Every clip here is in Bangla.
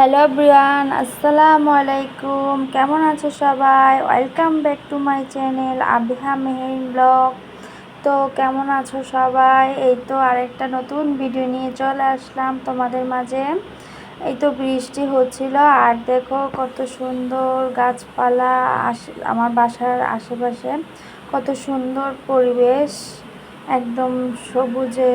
হ্যালো ব্রিয়ান আসসালামু আলাইকুম কেমন আছো সবাই? Welcome back to my channel Abiha Meher blog তো কেমন আছো সবাই? এই তো আরেকটা নতুন ভিডিও নিয়ে চলে আসলাম তোমাদের মাঝে। এই তো বৃষ্টি হচ্ছিল, আর দেখো কত সুন্দর গাছপালা আমার বাসার আশেপাশে কত সুন্দর পরিবেশ, একদম সবুজে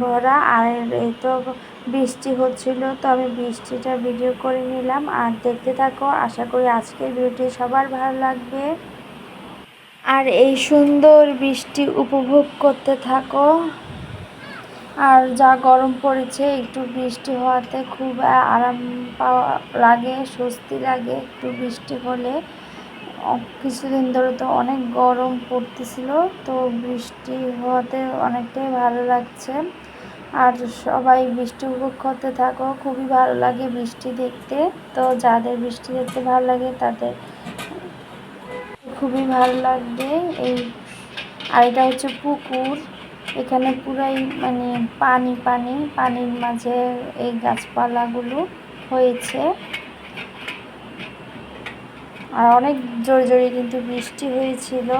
ভরা। আর এই তো বৃষ্টি হচ্ছিল তো আমি বৃষ্টিটা ভিডিও করে নিলাম। আর দেখতে থাকো, আশা করি আজকের ভিডিওটি সবার ভালো লাগবে। আর এই সুন্দর বৃষ্টি উপভোগ করতে থাকো। আর যা গরম পড়েছে, একটু বৃষ্টি হওয়াতে খুব আরাম পাওয়া লাগে, স্বস্তি লাগে একটু বৃষ্টি হলে। কিছুদিন ধরে তো অনেক গরম পড়তেছিল, তো বৃষ্টি হওয়াতে অনেকটাই ভালো লাগছে। আর সবাই বৃষ্টি উপভোগ করতে থাকো। খুবই ভালো লাগে বৃষ্টি দেখতে। তো যাদের বৃষ্টি দেখতে ভালো লাগে তাদের খুবই ভালো লাগবে। এই আর এটা হচ্ছে পুকুর। এখানে পুরাই মানে পানি পানি, পানির মাঝে এই গাছপালাগুলো হয়েছে। আর অনেক জোরে জোরে কিন্তু বৃষ্টি হয়েছিল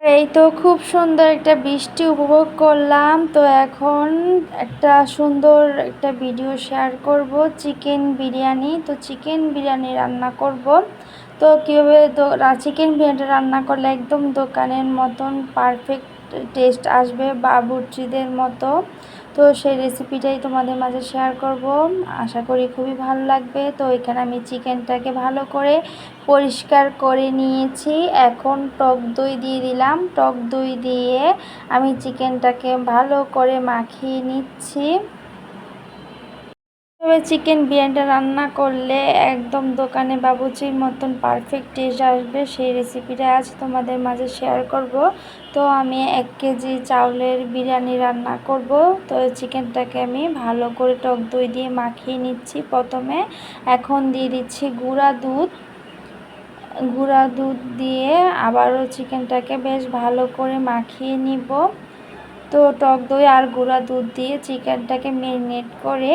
এই তো খুব সুন্দর একটা বৃষ্টি উপভোগ করলাম। তো এখন একটা সুন্দর একটা ভিডিও শেয়ার করব চিকেন বিরিয়ানি। তো চিকেন বিরিয়ানি রান্না করব। তো কীভাবে চিকেন বিরিয়ানিটা রান্না করলে একদম দোকানের মতন পারফেক্ট টেস্ট আসবে, বাবুর্চিদের মতো। তো সেই রেসিপিটাই তোমাদের মাঝে শেয়ার করব। আশা করি খুবই ভালো লাগবে। তো এখানে আমি চিকেনটাকে ভালো করে পরিষ্কার করে নিয়েছি। এখন টক দই দিয়ে দিলাম। টক দই দিয়ে আমি চিকেনটাকে ভালো করে মাখিয়ে নিচ্ছি। তবে চিকেন বিরিয়ানিটা রান্না করলে একদম দোকানে বাবুচির মতন পারফেক্ট টেস্ট আসবে। সেই রেসিপিটা আজ তোমাদের মাঝে শেয়ার করব। তো আমি এক কেজি চাউলের বিরিয়ানি রান্না করব। তো চিকেনটাকে আমি ভালো করে টক দই দিয়ে মাখিয়ে নিচ্ছি প্রথমে। এখন দিয়ে দিচ্ছি গুঁড়া দুধ। গুঁড়া দুধ দিয়ে আবারও চিকেনটাকে বেশ ভালো করে মাখিয়ে নিব। তো টক দই আর গুঁড়া দুধ দিয়ে চিকেনটাকে ম্যারিনেট করে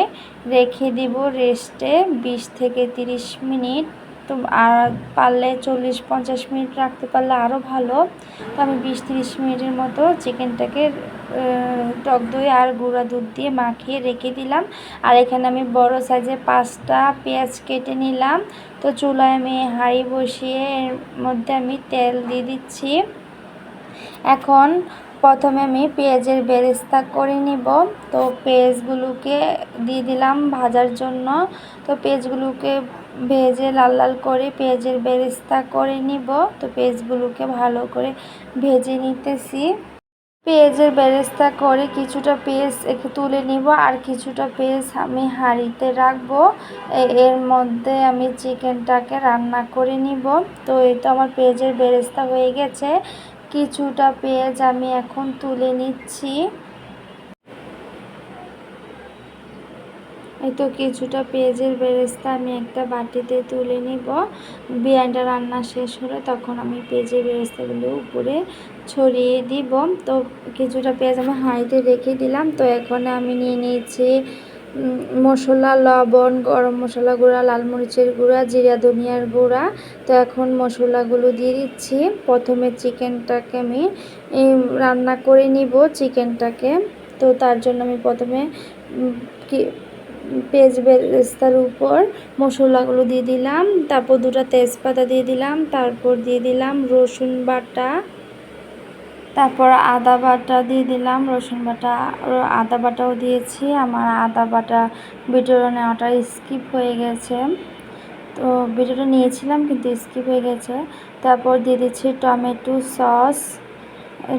রেখে দিব রেস্টে বিশ থেকে তিরিশ মিনিট। তো আর পারলে চল্লিশ, পঞ্চাশ মিনিট রাখতে পারলে আরও ভালো। তো আমি বিশ তিরিশ মিনিটের মতো চিকেনটাকে টক দই আর গুঁড়া দুধ দিয়ে মাখিয়ে রেখে দিলাম। আর এখানে আমি বড় সাইজে পাঁচটা পেঁয়াজ কেটে নিলাম। তো চুলায় আমি হাঁড়ি বসিয়ে এর মধ্যে আমি তেল দিয়ে দিচ্ছি। এখন প্রথমে আমি পেঁয়াজের বেরেস্তা করে নিব। তো পেঁয়াজগুলোকে দিয়ে দিলাম ভাজার জন্য। তো পেঁয়াজগুলোকে ভেজে লাল লাল করে পেঁয়াজের বেরেস্তা করে নিব। তো পেঁয়াজগুলোকে ভালো করে ভেজে নিতেছি। পেঁয়াজের বেরেস্তা করে কিছুটা পেঁয়াজ তুলে নিব আর কিছুটা পেঁয়াজ আমি হাঁড়িতে রাখব। এর মধ্যে আমি চিকেনটাকে রান্না করে নিব। তো এই তো আমার পেঁয়াজের বেরেস্তা হয়ে গেছে। কিছুটা পেঁয়াজ আমি এখন তুলে নিচ্ছি। এই তো কিছুটা পেঁয়াজের বেরেস্তা আমি একটা বাটিতে তুলে নিব। বিরিয়ানিটা রান্না শেষ হলে, তখন আমি পেঁয়াজের বেরেস্তাগুলো উপরে ছড়িয়ে দিব। তো কিছুটা পেঁয়াজ আমি হাঁড়িতে রেখে দিলাম, তো এখন আমি নিয়ে নিয়েছি মশলা, লবণ, গরম মশলা গুঁড়া, লাল মরিচের গুঁড়া, জিরা, ধনিয়ার গুঁড়া। তো এখন মশলাগুলো দিয়ে দিচ্ছি। প্রথমে চিকেনটাকে আমি রান্না করে নিব চিকেনটাকে। তো তার জন্য আমি প্রথমে পেঁয়াজ বেরেস্তার উপর মশলাগুলো দিয়ে দিলাম। তারপর দুটো তেজপাতা দিয়ে দিলাম। তারপর দিয়ে দিলাম রসুন বাটা। তারপর আদা বাটা দিয়ে দিলাম, রসুন বাটা আদা বাটাও দিয়েছি। আমার আদা বাটা ভিডিওটা নেওয়াটা স্কিপ হয়ে গেছে। তো ভিডিওটা নিয়েছিলাম কিন্তু স্কিপ হয়ে গেছে। তারপর দিয়ে দিচ্ছি টমেটো সস।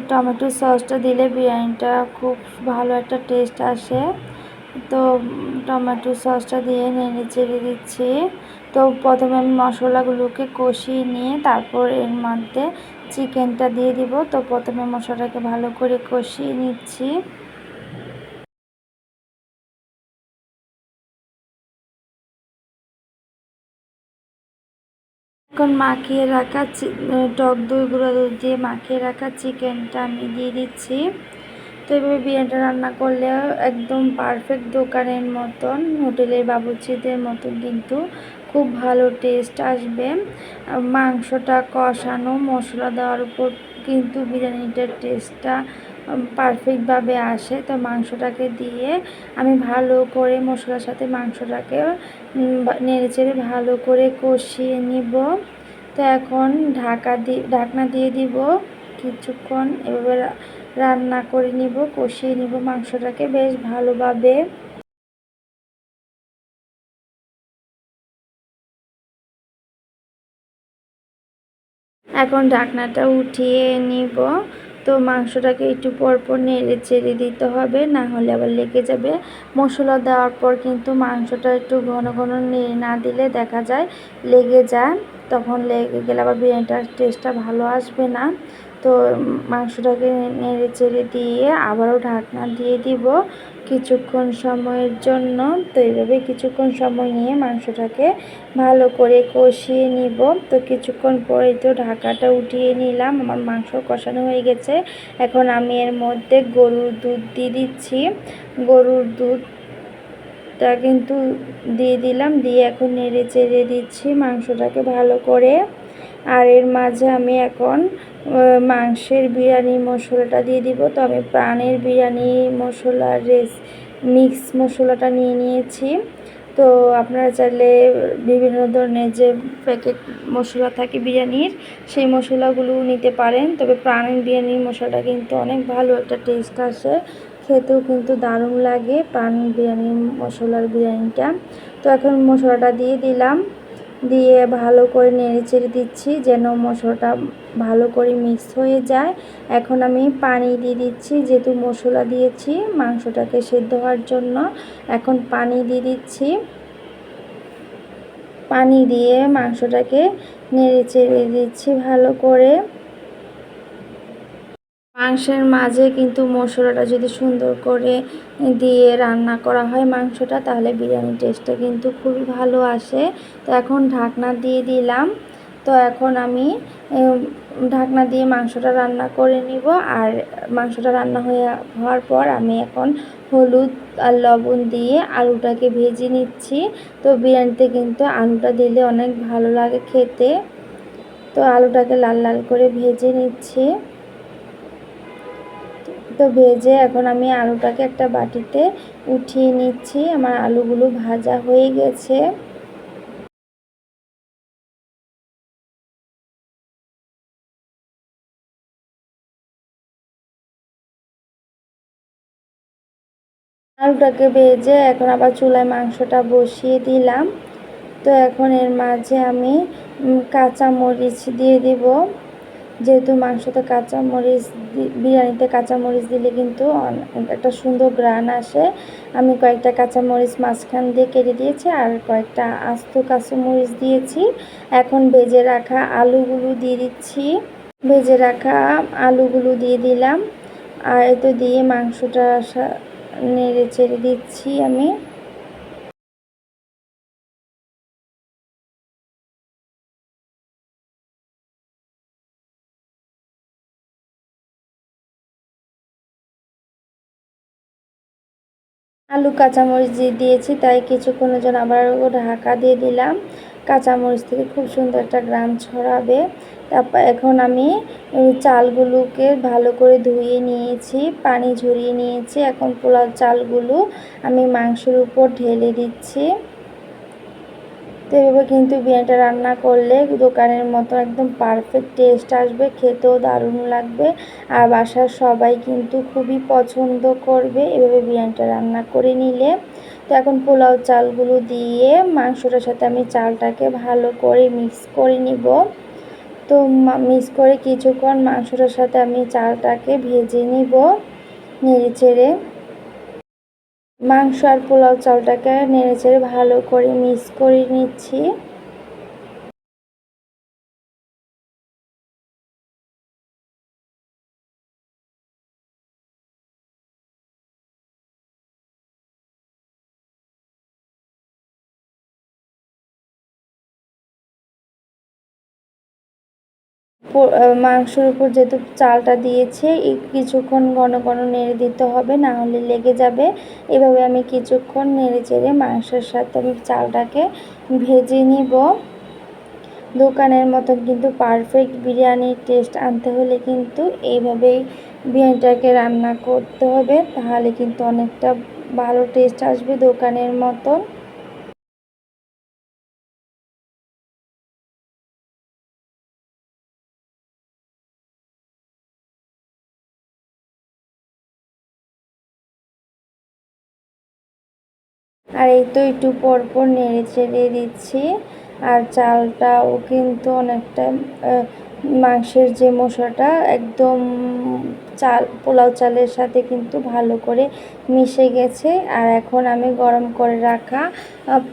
টমেটো সসটা দিলে বিরিয়ানিটা খুব ভালো একটা টেস্ট আসে। তো টমেটো সসটা দিয়ে নেড়ে চেড়ে দিচ্ছি। তো প্রথমে আমি মশলাগুলোকে কষিয়ে নিয়ে তারপর এর মধ্যে চিকেনটা দিয়ে দিব। তো প্রথমে মশলাটাকে ভালো করে কষিয়ে নিচ্ছি। এখন মাখিয়ে রাখা টক দই গুঁড়ো দুধ দিয়ে মাখিয়ে রাখা চিকেনটা আমি দিয়ে দিচ্ছি। তো এভাবে বিরিয়ানিটা রান্না করলে একদম পারফেক্ট দোকানের মতন, হোটেলের বাবুচিদের মতন কিন্তু খুব ভালো টেস্ট আসবে। মাংসটা কষানো, মশলা দেওয়ার উপর কিন্তু বিরিয়ানিটার টেস্টটা পারফেক্টভাবে আসে। তো মাংসটাকে দিয়ে আমি ভালো করে মশলার সাথে মাংসটাকে নেড়ে চেড়ে ভালো করে কষিয়ে নিব। তো এখন ঢাকা দিয়ে ঢাকনা দিয়ে দিব কিছুক্ষণ। এভাবে রান্না করে নিব, কষিয়ে নিব মাংসটাকে। বেশ ভালোভাবে এখন ঢাকনাটা উঠিয়ে নিব। তো মাংসটাকে একটু পরপর নেড়ে চেড়ে দিতে হবে, না হলে আবার লেগে যাবে। মশলা দেওয়ার পর কিন্তু মাংসটা একটু ঘন ঘন নেড়ে না দিলে দেখা যায় লেগে যায়। তখন লেগে গেলে আবার বিরিয়ানিটার টেস্টটা ভালো আসবে না। তো মাংসটাকে নেড়ে চেড়ে দিয়ে আবারও ঢাকনা দিয়ে দিব কিছুক্ষণ সময়ের জন্য। তো এইভাবে কিছুক্ষণ সময় নিয়ে মাংসটাকে ভালো করে কষিয়ে নিব। তো কিছুক্ষণ পরে তো ঢাকাটা উঠিয়ে নিলাম। আমার মাংস কষানো হয়ে গেছে। এখন আমি এর মধ্যে গরুর দুধ দিয়ে দিচ্ছি। গরুর দুধটা কিন্তু দিয়ে দিলাম। দিয়ে এখন নেড়ে চেড়ে দিচ্ছি মাংসটাকে ভালো করে। আর এর মাঝে আমি এখন মাংসের বিরিয়ানি মশলাটা দিয়ে দিব। তো আমি প্রাণের বিরিয়ানি মশলার রেস, মিক্স মশলাটা নিয়ে নিয়েছি। তো আপনারা চাইলে বিভিন্ন ধরনের যে প্যাকেট মশলা থাকে বিরিয়ানির, সেই মশলাগুলো নিতে পারেন। তবে প্রাণের বিরিয়ানির মশলাটা কিন্তু অনেক ভালো একটা টেস্ট আসে। খেতেও কিন্তু দারুণ লাগে প্রাণ বিরিয়ানির মশলার বিরিয়ানিটা। তো এখন মশলাটা দিয়ে দিলাম। দিয়ে ভালো করে নেড়েচেড়ে দিচ্ছি যেন মশলাটা ভালো করে মিক্স হয়ে যায়। এখন আমি পানি দিয়ে দিচ্ছি, যেহেতু মশলা দিয়েছি মাংসটাকে সেদ্ধ হওয়ার জন্য। এখন পানি দিয়ে দিচ্ছি। পানি দিয়ে মাংসটাকে নেড়েচেড়ে দিচ্ছি ভালো করে। মাংসের মাঝে কিন্তু মশলাটা যদি সুন্দর করে দিয়ে রান্না করা হয় মাংসটা, তাহলে বিরিয়ানির টেস্টটা কিন্তু খুবই ভালো আসে। তো এখন ঢাকনা দিয়ে দিলাম। তো এখন আমি ঢাকনা দিয়ে মাংসটা রান্না করে নিব। আর মাংসটা রান্না হয়ে হওয়ার পর আমি এখন হলুদ আর লবণ দিয়ে আলুটাকে ভেজে নিচ্ছি। তো বিরিয়ানিতে কিন্তু আলুটা দিলে অনেক ভালো লাগে খেতে। তো আলুটাকে লাল লাল করে ভেজে নিচ্ছি। তো ভেজে এখন আমি আলুটাকে একটা বাটিতে উঠিয়ে নিচ্ছি। আমার আলুগুলো ভাজা হয়ে গেছে। আলুটাকে ভেজে এখন আবার চুলায় মাংসটা বসিয়ে দিলাম। তো এখন এর মাঝে আমি কাঁচা মরিচ দিয়ে দিব। যেহেতু মাংসতে কাঁচামরিচ বিরিয়ানিতে কাঁচামরিচ দিলে কিন্তু একটা সুন্দর গ্রান আসে। আমি কয়েকটা কাঁচামরিচ মাঝখান দিয়ে কেটে দিয়েছি আর কয়েকটা আস্ত কাঁচামরিচ দিয়েছি। এখন ভেজে রাখা আলুগুলো দিয়ে দিচ্ছি। ভেজে রাখা আলুগুলো দিয়ে দিলাম। আর এতো দিয়ে মাংসটা নেড়ে চেড়ে দিচ্ছি আমি। আলু, কাঁচামরিচ দিয়ে দিয়েছি তাই কিছুক্ষণের জন্য আবার ঢাকা দিয়ে দিলাম। কাঁচামরিচ থেকে খুব সুন্দর একটা গ্রাম ছড়াবে। তারপর এখন আমি চালগুলোকে ভালো করে ধুয়ে নিয়েছি, পানি ঝরিয়ে নিয়েছি। এখন পোলাও চালগুলো আমি মাংসের উপর ঢেলে দিচ্ছি। তো এভাবে কিন্তু বিরিয়ানিটা রান্না করলে দোকানের মতো একদম পারফেক্ট টেস্ট আসবে, খেতেও দারুণ লাগবে। আর বাসার সবাই কিন্তু খুবই পছন্দ করবে এভাবে বিরিয়ানিটা রান্না করে নিলে। তো এখন পোলাও চালগুলো দিয়ে মাংসটার সাথে আমি চালটাকে ভালো করে মিক্স করে নিব। তো মিক্স করে কিছুক্ষণ মাংসটার সাথে আমি চালটাকে ভেজে নিব নেড়ে চেড়ে। মাংস আর পোলাও চালটাকে নেড়ে চেড়ে ভালো করে মিক্স করে নিচ্ছি। মাংসের উপর যেহেতু চালটা দিয়েছে কিছুক্ষণ ঘন ঘন নেড়ে দিতে হবে, না হলে লেগে যাবে। এভাবে আমি কিছুক্ষণ নেড়ে চেড়ে মাংসের সাথে আমি চালটাকে ভেজে নিব। দোকানের মতন কিন্তু পারফেক্ট বিরিয়ানির টেস্ট আনতে হলে কিন্তু এইভাবেই বিরিয়ানিটাকে রান্না করতে হবে, তাহলে কিন্তু অনেকটা ভালো টেস্ট আসবে দোকানের মতন। আর এই তো একটু পরপর নেড়ে চেড়ে দিচ্ছি। আর চালটাও কিন্তু অনেকটা মাংসের যে মশলাটা একদম চাল, পোলাও চালের সাথে কিন্তু ভালো করে মিশে গেছে। আর এখন আমি গরম করে রাখা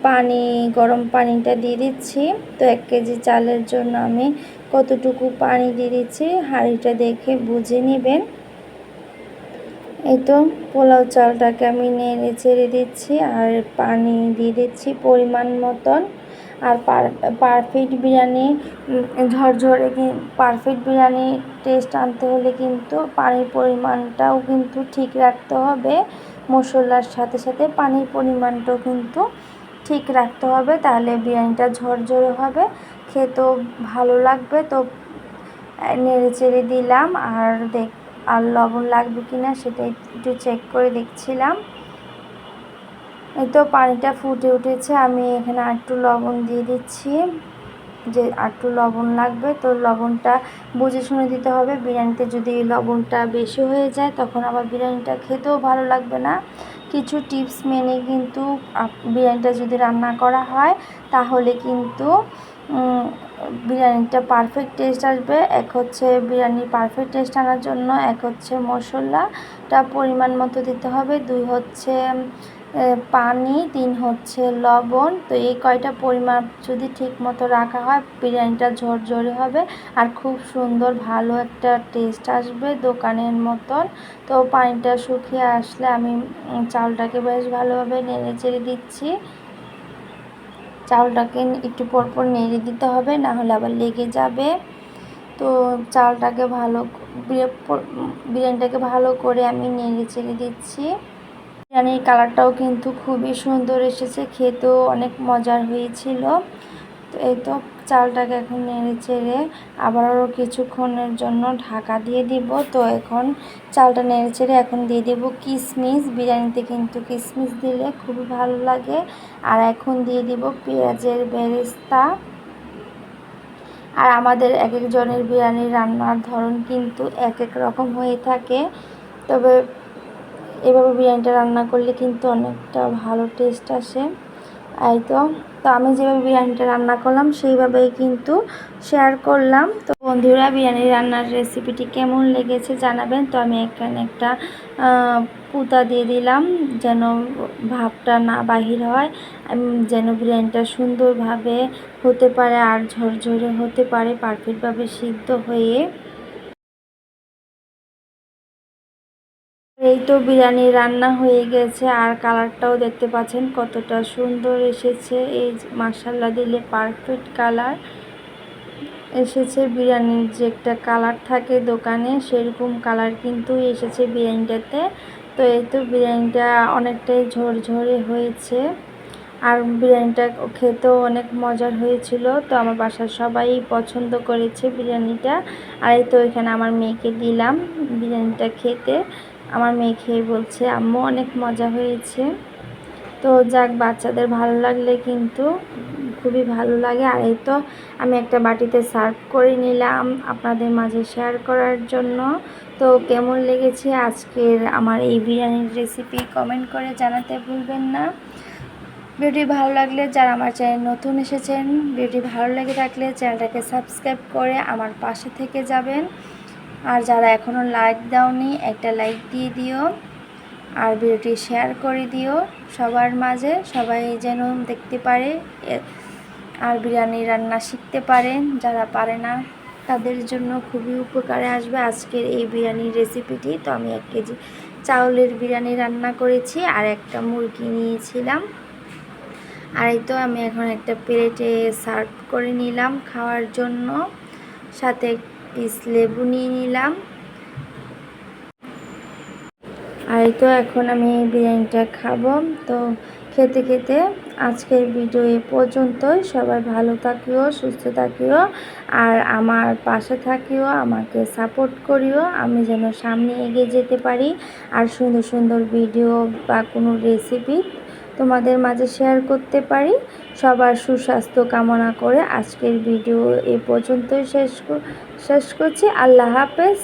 পানি, গরম পানিটা দিয়ে দিচ্ছি। তো এক কেজি চালের জন্য আমি কতটুকু পানি দিয়ে দিচ্ছি, হাঁড়িটা দেখে বুঝে নেবেন। এই তো পোলাও চালটাকে আমি নেড়ে ছেড়ে দিচ্ছি আর পানি দিয়ে দিচ্ছি পরিমাণ মতন। আর পারফেক্ট বিরিয়ানি ঝরঝরে পারফেক্ট বিরিয়ানি টেস্ট আনতে হলে কিন্তু পানির পরিমাণটাও কিন্তু ঠিক রাখতে হবে। মশলার সাথে সাথে পানির পরিমাণটাও কিন্তু ঠিক রাখতে হবে, তাহলে বিরিয়ানিটা ঝরঝরে হবে। খেতেও ভালো লাগবে, তো নেড়ে চেড়ে দিলাম আর দেখ আর লবণ লাগবে কি না সেটা একটু চেক করে দেখছিলাম। এই তো পানিটা ফুটে উঠেছে, আমি এখানে একটু লবণ দিয়ে দিচ্ছি। যে একটু লবণ লাগবে, তো লবণটা বুঝে শুনে দিতে হবে। বিরিয়ানিতে যদি লবণটা বেশি হয়ে যায়, তখন আবার বিরিয়ানিটা খেতেও ভালো লাগবে না। কিছু টিপস মেনে কিন্তু বিরিয়ানিটা যদি রান্না করা হয়, তাহলে কিন্তু বিরিয়ানিটা পারফেক্ট টেস্ট আসবে। এক হচ্ছে বিরিয়ানির পারফেক্ট টেস্ট আনার জন্য, এক হচ্ছে মশলাটা পরিমাণ মতো দিতে হবে, দুই হচ্ছে পানি, তিন হচ্ছে লবণ। তো এই কয়টা পরিমাপ যদি ঠিক মতো রাখা হয়, বিরিয়ানিটা ঝরঝরে হবে আর খুব সুন্দর ভালো একটা টেস্ট আসবে দোকানের মতন। তো পানিটা শুকিয়ে আসলে আমি চালটাকে বেশ ভালোভাবে নেড়ে চেড়ে দিচ্ছি। চালটাকে একটু পরপর নেড়ে দিতে হবে, না হলে আবার লেগে যাবে। তো চালটাকে ভালো বিরিয়ানিটাকে ভালো করে আমি নেড়ে চেড়ে দিচ্ছি। বিরিয়ানির কালারটাও কিন্তু খুবই সুন্দর এসেছে, খেতেও অনেক মজার হয়েছিল। তো এই তো চালটাকে এখন নেড়ে চেড়ে আবারও কিছুক্ষণের জন্য ঢাকা দিয়ে দিব। তো এখন চালটা নেড়ে চেড়ে এখন দিয়ে দেব কিশমিশ বিরিয়ানিতে কিন্তু কিশমিশ দিলে খুবই ভালো লাগে। আর এখন দিয়ে দিব পেঁয়াজের বেরেস্তা। আর আমাদের এক একজনের বিরিয়ানি রান্নার ধরন কিন্তু এক এক রকম হয়ে থাকে। তবে এভাবে বিরিয়ানিটা রান্না করলে কিন্তু অনেকটা ভালো টেস্ট আসে। এই তো তো আমি যেভাবে বিরিয়ানিটা রান্না করলাম, সেইভাবেই কিন্তু শেয়ার করলাম। তো বন্ধুরা, বিরিয়ানি রান্নার রেসিপিটি কেমন লেগেছে জানাবেন। তো আমি এখানে একটা পুতা দিয়ে দিলাম যেন ভাবটা না বাহির হয় যেন বিরিয়ানিটা সুন্দরভাবে হতে পারে আর ঝরঝরে হতে পারে পারফেক্টভাবে সিদ্ধ হয়ে এই তো বিরিয়ানি রান্না হয়ে গেছে, আর কালারটাও দেখতে পাচ্ছেন কতটা সুন্দর এসেছে। এই মাসাল্লা দিলে পারফেক্ট কালার এসেছে বিরিয়ানির যে একটা কালার থাকে দোকানে, সেরকম কালার কিন্তু এসেছে বিরিয়ানিটাতে। তো এই তো বিরিয়ানিটা অনেকটাই ঝরঝরে হয়েছে। আর বিরিয়ানিটা খেতেও অনেক মজার হয়েছিল। তো আমার বাসার সবাই পছন্দ করেছে বিরিয়ানিটা। আর এই তো এখানে আমার মেয়েকে দিলাম বিরিয়ানিটা খেতে। আমার মেয়ে খেয়ে বলছে, আম্মু, অনেক মজা হয়েছে। তো যাক, বাচ্চাদের ভালো লাগলে কিন্তু খুবই ভালো লাগে। আর এই তো আমি একটা বাটিতে সার্ভ করে নিলাম আপনাদের মাঝে শেয়ার করার জন্য। তো কেমন লেগেছে আজকের আমার এই বিরিয়ানির রেসিপি কমেন্ট করে জানাতে ভুলবেন না। ভিডিওটি ভালো লাগলে যারা আমার চ্যানেল নতুন এসেছেন, ভিডিওটি ভালো লেগে থাকলে চ্যানেলটাকে সাবস্ক্রাইব করে আমার পাশে থেকে যাবেন। আর যারা এখনও লাইক দাওনি, একটা লাইক দিয়ে দিও। আর ভিডিওটি শেয়ার করে দিও সবার মাঝে, সবাই যেন দেখতে পারে। আর বিরিয়ানি রান্না শিখতে পারেন, যারা পারে না, তাদের জন্য খুবই উপকারে আসবে আজকের এই বিরিয়ানির রেসিপিটি তো আমি এক কেজি চাউলের বিরিয়ানি রান্না করেছি, আর একটা মুরগি নিয়েছিলাম। আর এই তো আমি এখন একটা প্লেটে সার্ভ করে নিলাম খাওয়ার জন্য। সাথে পিস লেবু নিয়ে নিলাম। আর তো এখন আমি বিরিয়ানিটা খাব। তো খেতে খেতে আজকের ভিডিও এ পর্যন্তই। সবাই ভালো থাকিও, সুস্থ থাকিও, আর আমার পাশে থাকিও, আমাকে সাপোর্ট করিও। আমি যেন সামনে এগিয়ে যেতে পারি। আর সুন্দর সুন্দর ভিডিও বা কোনো রেসিপি তোমাদের মাঝে শেয়ার করতে পারি। সবার সুস্বাস্থ্য কামনা করে আজকের ভিডিও এ পর্যন্তই শেষ শেষ করছি। আল্লাহ হাফেজ।